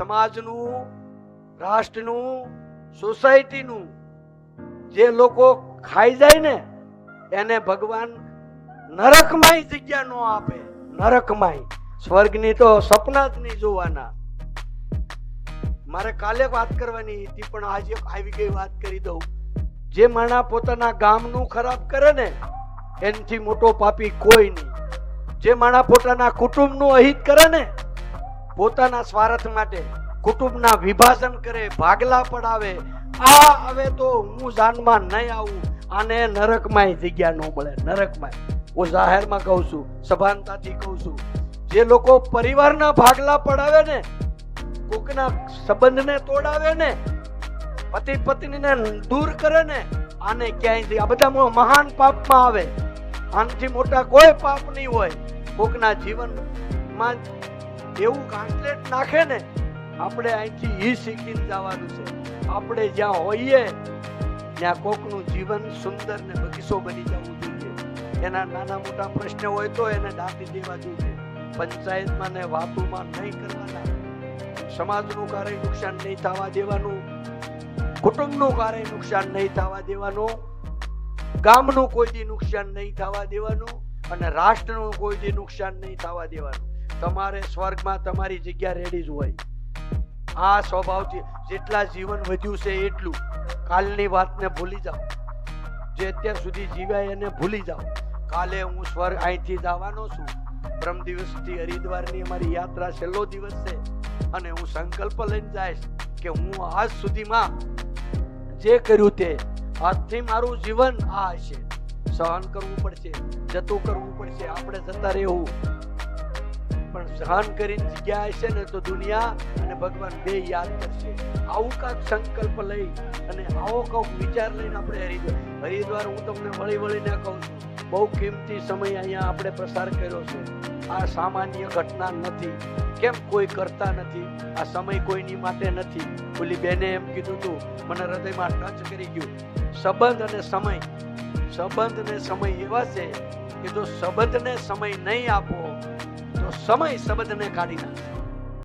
સમાજનું, રાષ્ટ્રનું, સોસાયટીનું જે લોકો ખાઈ જાય ને, એને ભગવાન નરકમાંય જગ્યા ન આપે. નરકમાંય. સ્વર્ગની તો સપના જ નહીં જોવાના. મારે કાલે વાત કરવાની હતી, પણ આજે આવી ગઈ વાત કરી દઉં. જે માણા પોતાના ગામનું ખરાબ કરે ને, એનાથી મોટો પાપી કોઈ નહીં. જે માણા પોતાના કુટુંબનું અહિત કરે ને પોતાના સ્વાર્થ માટે કુટુંબના વિભાજન કરે, ભાગલા પડાવે, આ હવે તો હું જાનમાં નહીં આવું. આને નરકમાંય જગ્યા ન મળે, નરકમાંય. હું જાહેરમાં કહું છું, સભાનતાથી કહું છું, જે લોકો પરિવારના ભાગલા પડાવે ને, કોકના સંબંધને તોડાવે ને, પતિ પત્નીને દૂર કરે ને, આને ક્યાંય આ બધા મહાન પાપમાં આવે. આનથી મોટા કોઈ પાપ નહીં હોય. કોકના જીવનમાં એવું ગાંટલેટ નાખે ને, આપણે અહીંથી ઈ શીખીને જવાનું છે. આપણે જ્યાં હોઈએ, ત્યાં કોકનું જીવન સુંદર ને બગીચો બની જવું જોઈએ. એના નાના મોટા પ્રશ્ન હોય તો એને દાટી દેવા જોઈએ. પંચાયતમાં ને વાતોમાં નહીં કરવાના. સમાજનું કાર્ય નુકસાન નહીં થવા દેવાનું. કુટુંબનું કાર્ય નુકસાન નહીં થવા દેવાનું. ગામનું કોઈ દી નુકસાન નહીં થવા દેવાનું. અને રાષ્ટ્રનું કોઈ દી નુકસાન નહીં થવા દેવાનું. તમારે સ્વર્ગમાં તમારી જગ્યા રેડી જ હોય. આ સ્વભાવથી જેટલા જીવન વધ્યું છે એટલું. કાલની વાતને ભૂલી જાઓ. જે અત્યાર સુધી જીવ્યા એને ભૂલી જાઓ. કાલે હું સ્વર્ગ અહીંથી જવાનો છું. બ્રહ્મ દિવસથી હરિદ્વારની અમારી યાત્રા છેલ્લો દિવસ છે. અને હું સંકલ્પ લઈને જઈશ કે હું આજ સુધીમાં જે કર્યું તે, આજથી મારું જીવન આ હશે. સહન કરવું પડશે, જતું કરવું પડશે, આપણે જતા રહેવું. સહન કરીને જગ્યા હશે ને તો દુનિયા અને ભગવાન બે યાદ કરશે. આવું કાંક સંકલ્પ લઈ અને આવો કાંક વિચાર લઈને આપણે હરિદ્વાર હરિદ્વાર હું તમને વળી વળીને કહું છું. બહુ કિંમતી સમય અહીંયા આપણે પ્રસાર કર્યો છે. આ સામાન્ય ઘટના નથી. કેમ કોઈ કરતા નથી? આ સમય કોઈની માટે નથી. ઓલી બેને એમ કીધું હતું મને હૃદયમાં ટચ કરી ગયું. સંબંધ અને સમય. સંબંધ ને સમય એવા છે કે જો સંબંધને સમય નહીં આપો સમય સંબંધને કાઢી નાખે.